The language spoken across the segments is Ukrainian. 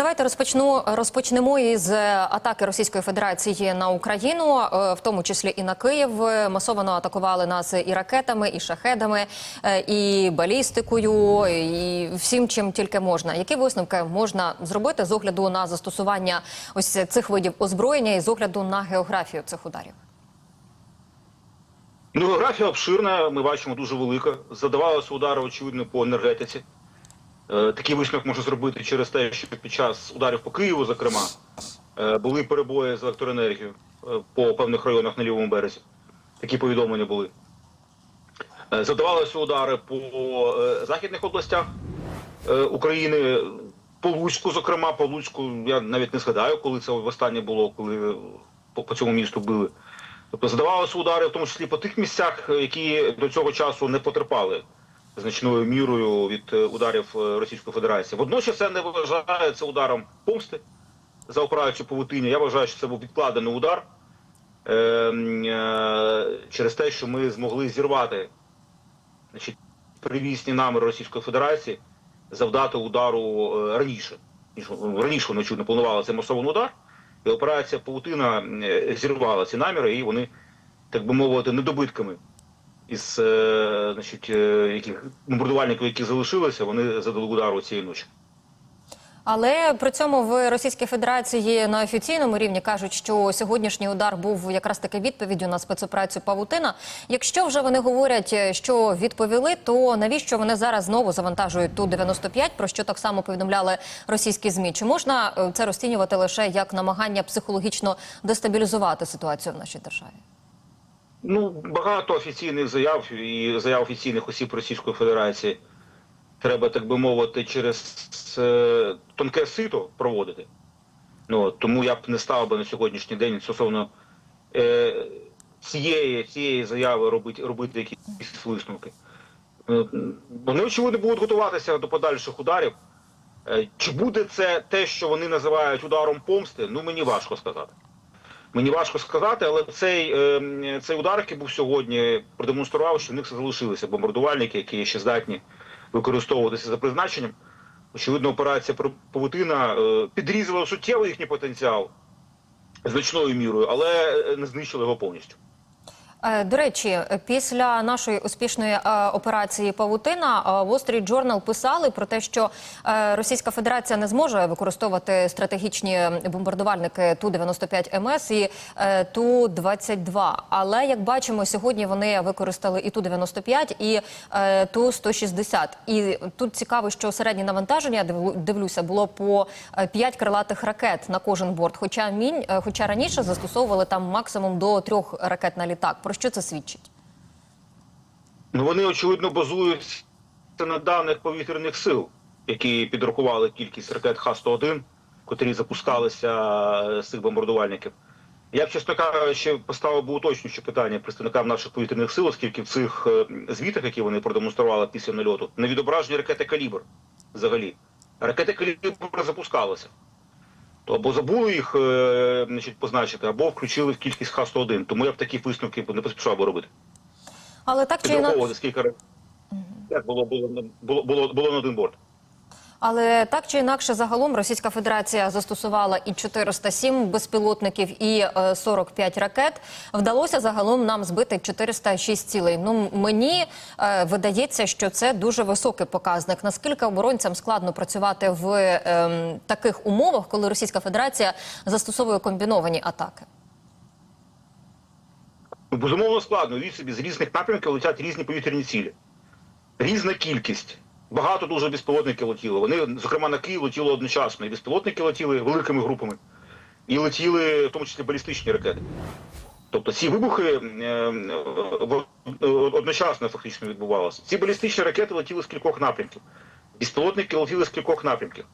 Давайте розпочну розпочнемо із атаки Російської Федерації на Україну, е, в тому числі і на Київ. Масово атакували нас і ракетами, і шахедами, е, і балістикою, і всім, чим тільки можна. Які висновки можна зробити з огляду на застосування ось цих видів озброєння і з огляду на географію цих ударів? Ну, географія обширна, ми бачимо дуже велика. Задавалися удари, очевидно, по енергетиці. Е, Такий висновок можна зробити через те, що під час ударів по Києву, зокрема, е, були перебої з електроенергією е, по певних районах на лівому березі. Такі повідомлення були. Задавалися удари по західних областях України, по Луцьку, зокрема, по Луцьку, я навіть не згадаю, коли це востаннє було, коли по, по цьому місту били. Тобто задавалися удари, в тому числі по тих місцях, які до цього часу не потерпали значною мірою від е, ударів е, Російської Федерації. Водночас це не вважається ударом помсти за операцію Павутиня. Я вважаю, що це був відкладений удар е, е, через те, що ми змогли зірвати значить, привісні наміри Російської Федерації завдати удару е, раніше. Ніж раніше вони очевидно планували цей масований удар, і операція Павутина е, зірвала ці наміри, і вони, так би мовити, недобитками із е, значить, е, яких бомбардувальників, які залишилися, вони задали удару цієї ночі. Але при цьому в Російській Федерації на офіційному рівні кажуть, що сьогоднішній удар був якраз таки відповіддю на спецоперацію Павутина. Якщо вже вони говорять, що відповіли, то навіщо вони зараз знову завантажують ту 95 про що так само повідомляли російські змі? Чи можна е, це розцінювати лише як намагання психологічно дестабілізувати ситуацію в нашій державі? Ну, багато офіційних заяв і заяв офіційних осіб Російської Федерації треба, так би мовити, через е, тонке сито проводити. Ну, тому я б не став би на сьогоднішній день стосовно е, цієї, цієї заяви робити, робити якісь висновки. Е, Вони, очевидно, будуть готуватися до подальших ударів. Е, Чи буде це те, що вони називають ударом помсти, ну мені важко сказати. Мені важко сказати, але цей, е, цей удар, який був сьогодні, продемонстрував, що в них залишилися бомбардувальники, які ще здатні використовуватися за призначенням. Очевидно, операція Павутина е, підрізала суттєво їхній потенціал значною мірою, але е, не знищила його повністю. Е, До речі, після нашої успішної е, операції Павутина Wall Street Journal писали про те, що е, Російська Федерація не зможе використовувати стратегічні бомбардувальники Ту-95 МС і е, Ту-22. Але як бачимо, сьогодні вони використали і Ту-95, і е, Ту-160. І тут цікаво, що середнє навантаження, дивлюся, було по 5 крилатих ракет на кожен борт. Хоча мінь, хоча раніше застосовували там максимум до трьох ракет на літак. Про що це свідчить? Ну, вони, очевидно, базуються на даних повітряних сил, які підрахували кількість ракет Х-101, котрі запускалися е, з цих бомбардувальників. Я б, чесно кажучи, поставив би уточнююче питання представникам наших повітряних сил, оскільки в цих е, звітах, які вони продемонстрували після нальоту, не відображені ракети калібр взагалі. Ракети калібр запускалися. То або забули їх е, значить, позначити, або включили в кількість Х-101. Тому я б такі висновки не поспішав би робити. Але так чи інакше, скільки ракет. Як було, було, було, було, було на один борт. Але так чи інакше, загалом Російська Федерація застосувала і 407 безпілотників, і е, 45 ракет. Вдалося загалом нам збити 406 цілей. Ну мені е, видається, що це дуже високий показник. Наскільки оборонцям складно працювати в е, таких умовах, коли Російська Федерація застосовує комбіновані атаки? Безумовно складно. Від собі з різних напрямків летять різні повітряні цілі. Різна кількість. Багато дуже безпілотників летіло. Вони, зокрема, на Київ летіло одночасно. І безпілотники летіли великими групами. І летіли, в тому числі, балістичні ракети. Тобто ці вибухи е, е, одночасно фактично відбувалися. Ці балістичні ракети летіли з кількох напрямків. Безпілотники летіли з кількох напрямків.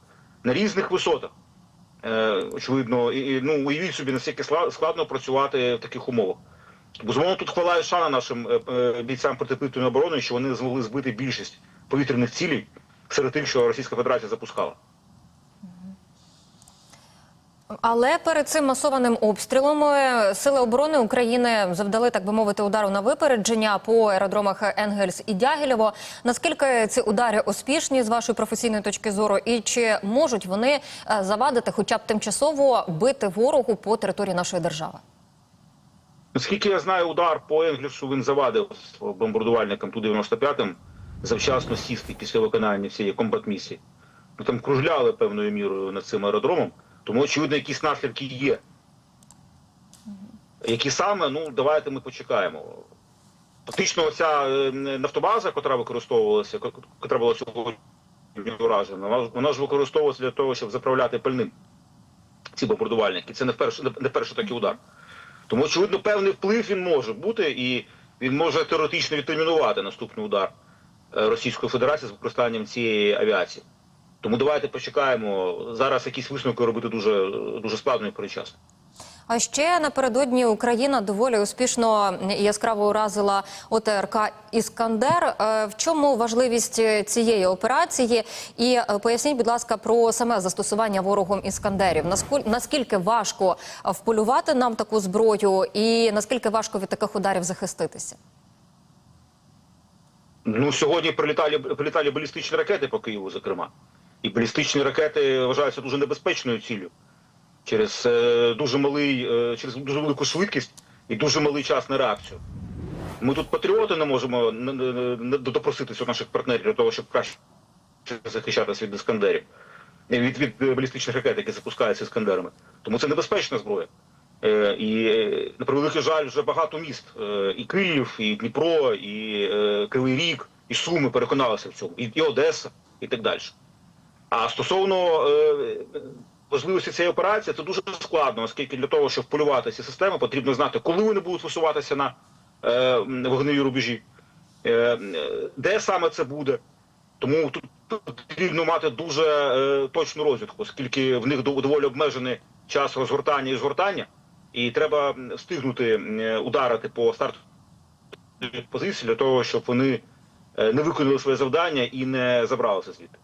На різних висотах. Е, очевидно, і, ну, уявіть собі, наскільки складно працювати в таких умовах. Безумовно, тут хвала і шана нашим бійцям протиповітряної оборони, що вони змогли збити більшість повітряних цілей серед тих, що Російська Федерація запускала. Але перед цим масованим обстрілом е, сили оборони України завдали, так би мовити, удару на випередження по аеродромах Енгельс і Дягілєво. Наскільки ці удари успішні з вашої професійної точки зору, і чи можуть вони е, завадити, хоча б тимчасово бити ворогу по території нашої держави? Наскільки я знаю, удар по Енглісу він завадив бомбардувальникам Ту-95 завчасно сісти після виконання всієї комбат-місії. Ну, там кружляли певною мірою над цим аеродромом, тому, очевидно, якісь наслідки є. Які саме, ну, давайте ми почекаємо. Фактично, оця е, нафтобаза, яка використовувалася, яка була сьогодні уражена, вона, вона ж використовувалася для того, щоб заправляти пальним ці бомбардувальники. Це не вперше, не перший такий удар. Тому, очевидно, певний вплив він може бути, і він може теоретично відтермінувати наступний удар Російської Федерації з використанням цієї авіації. Тому давайте почекаємо. Зараз якісь висновки робити дуже, дуже складно і перечасно. А ще напередодні Україна доволі успішно і яскраво уразила ОТРК Іскандер. Е, В чому важливість е, цієї операції? І е, поясніть, будь ласка, про саме застосування ворогом іскандерів. Наскіль- Наскільки важко е, вполювати нам таку зброю, і наскільки важко від таких ударів захиститися? Ну, сьогодні прилітали, прилітали балістичні ракети по Києву, зокрема. І балістичні ракети вважаються дуже небезпечною ціллю через е, дуже малий, е, через дуже велику швидкість і дуже малий час на реакцію. Ми тут патріоти не можемо допроситися у наших партнерів для того, щоб краще захищатися від іскандерів, від, від балістичних ракет, які запускаються іскандерами. Тому це небезпечна зброя. Е, І е, на превеликий жаль, вже багато міст е, і Київ, і Дніпро, і Кривий Ріг, і Суми переконалися в цьому, і, Одеса, і так далі. А стосовно важливості цієї операції, це дуже складно, оскільки для того, щоб полювати ці системи, потрібно знати, коли вони будуть висуватися на вогневі рубежі, де саме це буде. Тому тут потрібно мати дуже точну розвідку, оскільки в них доволі обмежений час розгортання і згортання, і треба встигнути ударити по старту позиції для того, щоб вони е, не виконали своє завдання і не забралися звідти.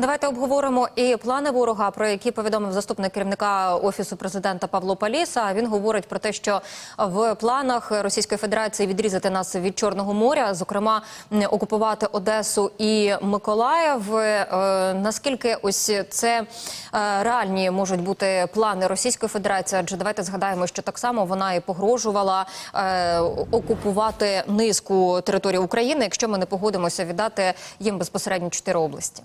Давайте обговоримо і плани ворога, про які повідомив заступник керівника офісу президента Павло Паліса. Він говорить про те, що в планах Російської Федерації відрізати нас від Чорного моря, зокрема окупувати Одесу і Миколаїв. Е, Наскільки ось це е, реальні можуть бути плани Російської Федерації? Адже давайте згадаємо, що так само вона і погрожувала е, окупувати низку території України, якщо ми не погодимося віддати їм безпосередньо чотири області.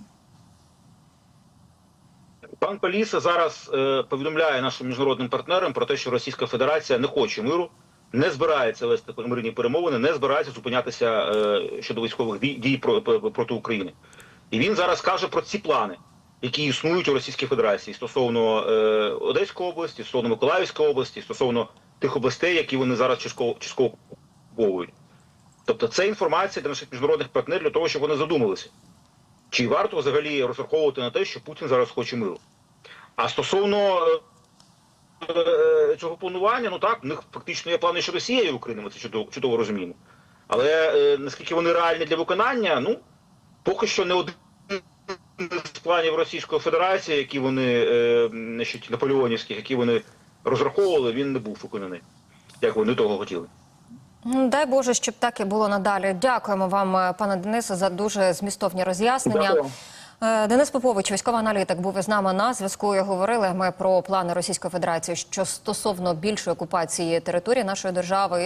Пан Паліса зараз е, повідомляє нашим міжнародним партнерам про те, що Російська Федерація не хоче миру, не збирається вести мирні перемовини, не збирається зупинятися е, щодо військових дій, дій про, про- проти України. І він зараз каже про ці плани, які існують у Російській Федерації стосовно е, Одеської області, стосовно Миколаївської області, стосовно тих областей, які вони зараз частково окуповують. Тобто це інформація для наших міжнародних партнерів для того, щоб вони задумалися. Чи варто взагалі розраховувати на те, що Путін зараз хоче миру? А стосовно е, е, цього планування, ну так, в них фактично є плани щодо всієї України, ми це чудово, чудово розуміємо. Але е, наскільки вони реальні для виконання, ну поки що не один з планів Російської Федерації, які вони е, значить, наполеонівських, які вони розраховували, він не був виконаний, як вони того хотіли. Ну, Дай Боже, щоб так і було надалі. Дякуємо вам, е, пане Денисе, за дуже змістовні роз'яснення. Е, Денис Попович, військовий аналітик, був із нами на зв'язку. І говорили ми про плани Російської Федерації що стосовно більшої окупації території нашої держави.